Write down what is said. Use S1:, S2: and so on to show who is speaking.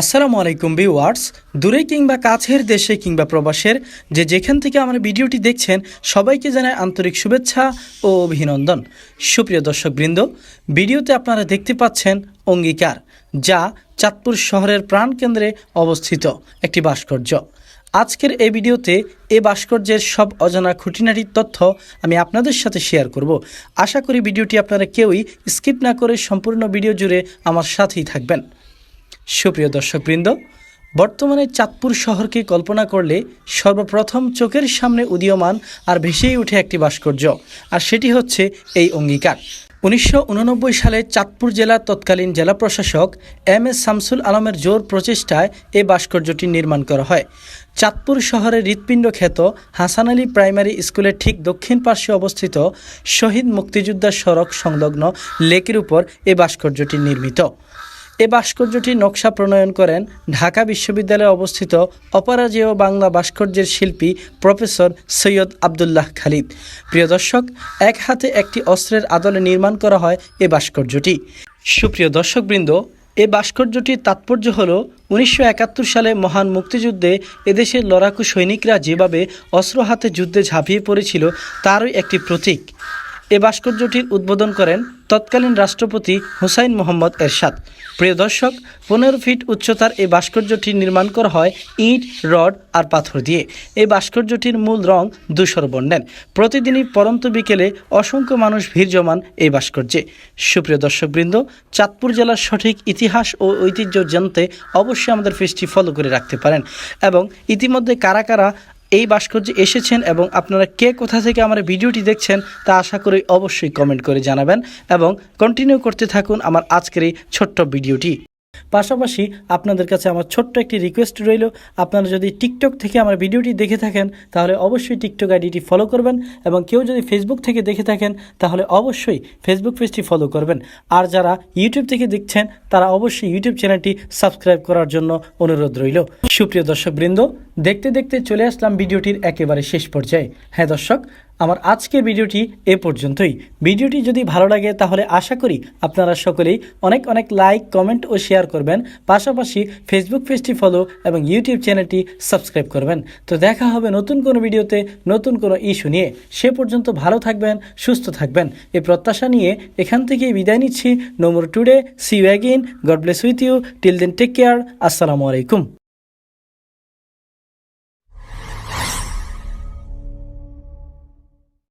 S1: আসসালামু আলাইকুম ভিউয়ার্স। দূরে কিংবা কাছের দেশে কিংবা প্রবাসের যে যেখান থেকে আমার ভিডিওটি দেখছেন, সবাইকে জানায় আন্তরিক শুভেচ্ছা ও অভিনন্দন। সুপ্রিয় দর্শকবৃন্দ, ভিডিওতে আপনারা দেখতে পাচ্ছেন অঙ্গীকার, যা চাঁদপুর শহরের প্রাণকেন্দ্রে অবস্থিত একটি ভাস্কর্য। আজকের এই ভিডিওতে এ ভাস্কর্যের সব অজানা খুঁটিনাটির তথ্য আমি আপনাদের সাথে শেয়ার করব। আশা করি ভিডিওটি আপনারা কেউই স্কিপ না করে সম্পূর্ণ ভিডিও জুড়ে আমার সাথেই থাকবেন। সুপ্রিয় দর্শকবৃন্দ, বর্তমানে চাঁদপুর শহরকে কল্পনা করলে সর্বপ্রথম চোখের সামনে উদীয়মান আর ভেসেই উঠে একটি ভাস্কর্য, আর সেটি হচ্ছে এই অঙ্গীকার। উনিশশো উননব্বই সালে চাঁদপুর জেলার তৎকালীন জেলা প্রশাসক এম এস শামসুল আলমের জোর প্রচেষ্টায় এই ভাস্কর্যটি নির্মাণ করা হয়। চাঁদপুর শহরের হৃৎপিণ্ড খ্যাত হাসান আলী প্রাইমারি স্কুলের ঠিক দক্ষিণ পার্শ্বে অবস্থিত শহীদ মুক্তিযোদ্ধা সড়ক সংলগ্ন লেকের উপর এই ভাস্কর্যটি নির্মিত। এ ভাস্কর্যটি নকশা প্রণয়ন করেন ঢাকা বিশ্ববিদ্যালয়ে অবস্থিত অপরাজেয় বাংলা ভাস্কর্যের শিল্পী প্রফেসর সৈয়দ আবদুল্লাহ খালিদ। প্রিয় দর্শক, এক হাতে একটি অস্ত্রের আদলে নির্মাণ করা হয় এ ভাস্কর্যটি। সুপ্রিয় দর্শকবৃন্দ, এ ভাস্কর্যটির তাৎপর্য হল উনিশশো একাত্তর সালে মহান মুক্তিযুদ্ধে এদেশের লড়াকু সৈনিকরা যেভাবে অস্ত্র হাতে যুদ্ধে ঝাঁপিয়ে পড়েছিল, তারই একটি প্রতীক। এ ভাস্কর্যটির উদ্বোধন করেন তৎকালীন রাষ্ট্রপতি হুসাইন মোহাম্মদ এরশাদ। প্রিয় দর্শক, পনেরো ফিট উচ্চতার এই ভাস্কর্যটি নির্মাণ করা হয় ইট, রড আর পাথর দিয়ে। এই ভাস্কর্যটির মূল রং ধূসর বর্ণের প্রতিদিনই পরন্ত বিকেলে অসংখ্য মানুষ ভিড় জমান এই ভাস্কর্যে। সুপ্রিয় দর্শকবৃন্দ, চাঁদপুর জেলার সঠিক ইতিহাস ও ঐতিহ্য জানতে অবশ্যই আমাদের পেজটি ফলো করে রাখতে পারেন। এবং ইতিমধ্যে কারা কারা এই ভাস্কর্যে এসেছেন এবং আপনারা কে কোথা থেকে আমার ভিডিওটি দেখছেন তা আশা করি অবশ্যই কমেন্ট করে জানাবেন এবং কন্টিনিউ করতে থাকুন আমার আজকের এই ছোট্ট ভিডিওটি। পাশাপাশি আপনাদের কাছে আমার ছোট্ট একটি রিকোয়েস্ট রইল, আপনারা যদি টিকটক থেকে আমার ভিডিওটি দেখে থাকেন, তাহলে অবশ্যই টিকটক আইডিটি ফলো করবেন এবং কেউ যদি ফেসবুক থেকে দেখে থাকেন, তাহলে অবশ্যই ফেসবুক পেজটি ফলো করবেন। আর যারা ইউটিউব থেকে দেখছেন, তারা অবশ্যই ইউটিউব চ্যানেলটি সাবস্ক্রাইব করার জন্য অনুরোধ রইল। সুপ্রিয় দর্শকবৃন্দ দেখতে দেখতে চলে আসলাম ভিডিওটির একেবারে শেষ পর্যায়ে। হ্যাঁ দর্শক, আমার আজকের ভিডিওটি এ পর্যন্তই। ভিডিওটি যদি ভালো লাগে তাহলে আশা করি আপনারা সকলেই অনেক অনেক লাইক, কমেন্ট ও শেয়ার করবেন। পাশাপাশি ফেসবুক পেজটি ফলো এবং ইউটিউব চ্যানেলটি সাবস্ক্রাইব করবেন। তো দেখা হবে নতুন কোনো ভিডিওতে নতুন কোনো ইস্যু নিয়ে। সে পর্যন্ত ভালো থাকবেন, সুস্থ থাকবেন। এই প্রত্যাশা নিয়ে এখান থেকেই বিদায় নিচ্ছি। নোমর today see you again God bless with you till then take care আসসালামু আলাইকুম।